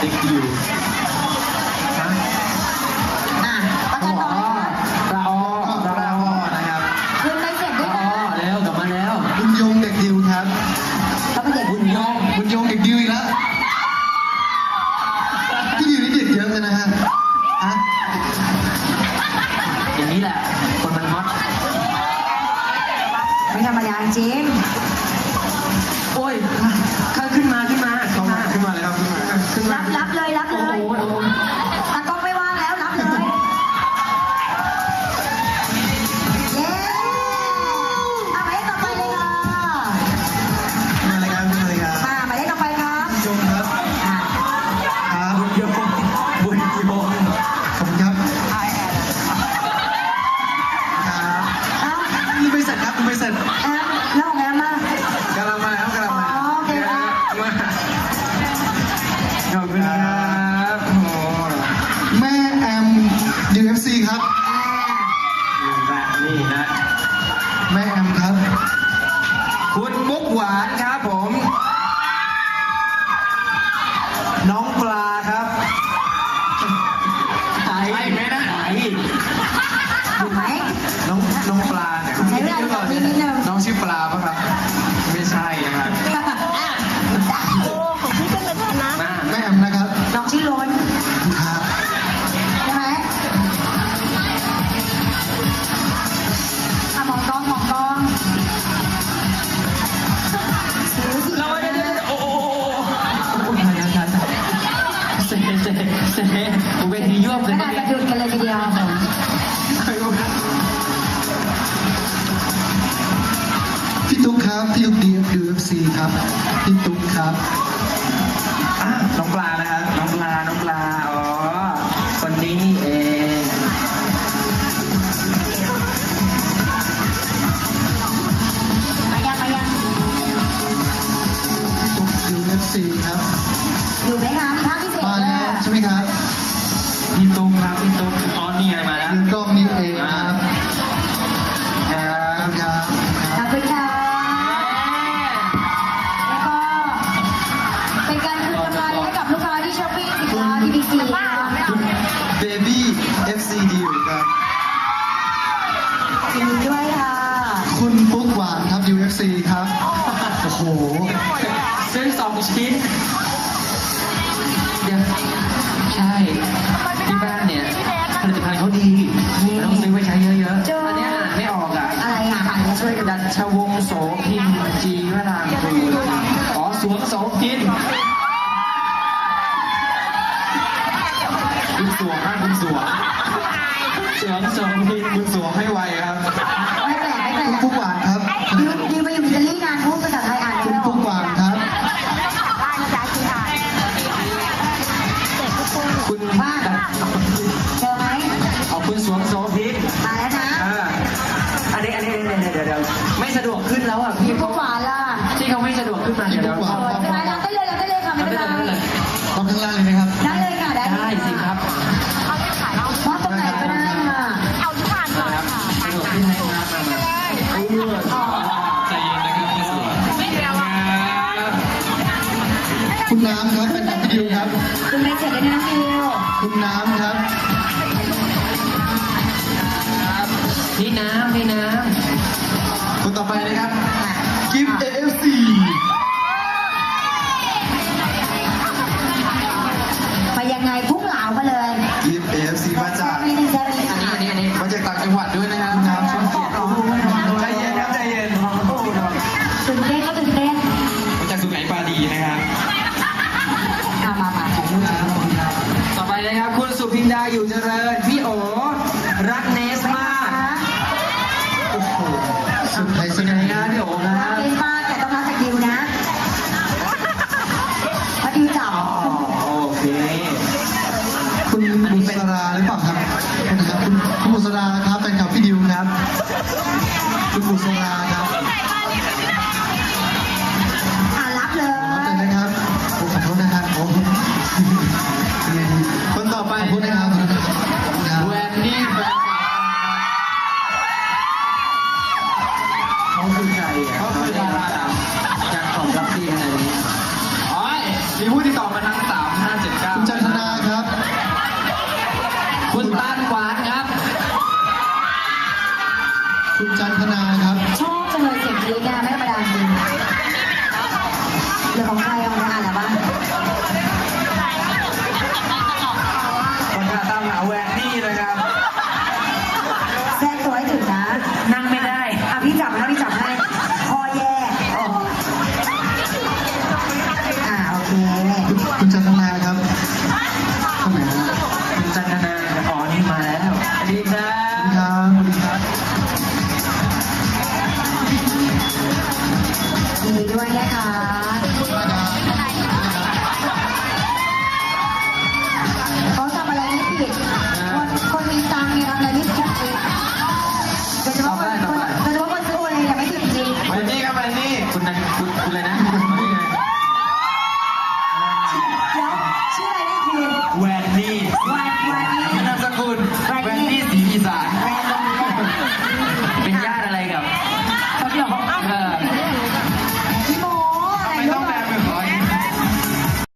thank you อะกกาต่อเลยค่ะปลาอ้อปลาอ้อนะครับรวมกันเสร็จปด้วลายนะอ้อแล้วกลับมาแล้ว บุญยงเด็กดิวครับ แล้วก็ดกบุญยงบุญยงเด็กดิวอีกแล้วที่ดิวนี่เด็กเยอะนะฮะฮะอย่างนี้แหละ คนมันอตไม่ธรรมดาจริง ครับ ครับพี่ลูกดีฟิอฟซีครับพี่ตุ๊กครับอะน้องปลานะครับน้องปลาน้องปลาอ๋อคนนี้นี่เองไปยังมายังตุ๊กฟิวครับอยู่ไหมครัะภาคพิเศษมาเลแล้ยใช่ไหมครับ โหเส้นสองชิ้นเดี๋ยวใช่ ที่บ้านเนี่ยผลิตภัณฑ์เขาดีต้องซื้อไว้ใช้เยอะๆ อันนี้อ่านไม่ออกอะ อะไรอะช่วยกันดันชวงโสพิมจีวรางคูอ๋อสวนโสชิ้นคุณสวงให้คุณสวงเสียงโสชิ้นคุณสวงให้ไว น้ำครับเป็นคลับพี่ดิวครับ คุณไปเจอกัน้ำพี่ดิวคุณน้ำครับ พี่น้ำพี่น้ำ สุดไทยสนายนะเดี๋ยวนะเก่งมากแต่ต้องรับสกิลนะสกิลจับโอเค คุณบุษราหรือเปล่าครับคุณคุณบุษราครับเป็นกับพี่ดิวครัคุณบุษราครับรับเลยขอบคุณนะครับขอบคุณคนต่อไปนะครับ อบมาทั้งสามคุณจันทนาครับ คุณต้านกวานครับ คุณจันทนาครับ ชอบจังเลยเสียงกรี๊ดงานไม่ธรรมดาจริงเดี๋ยวของใคร วันวันนี้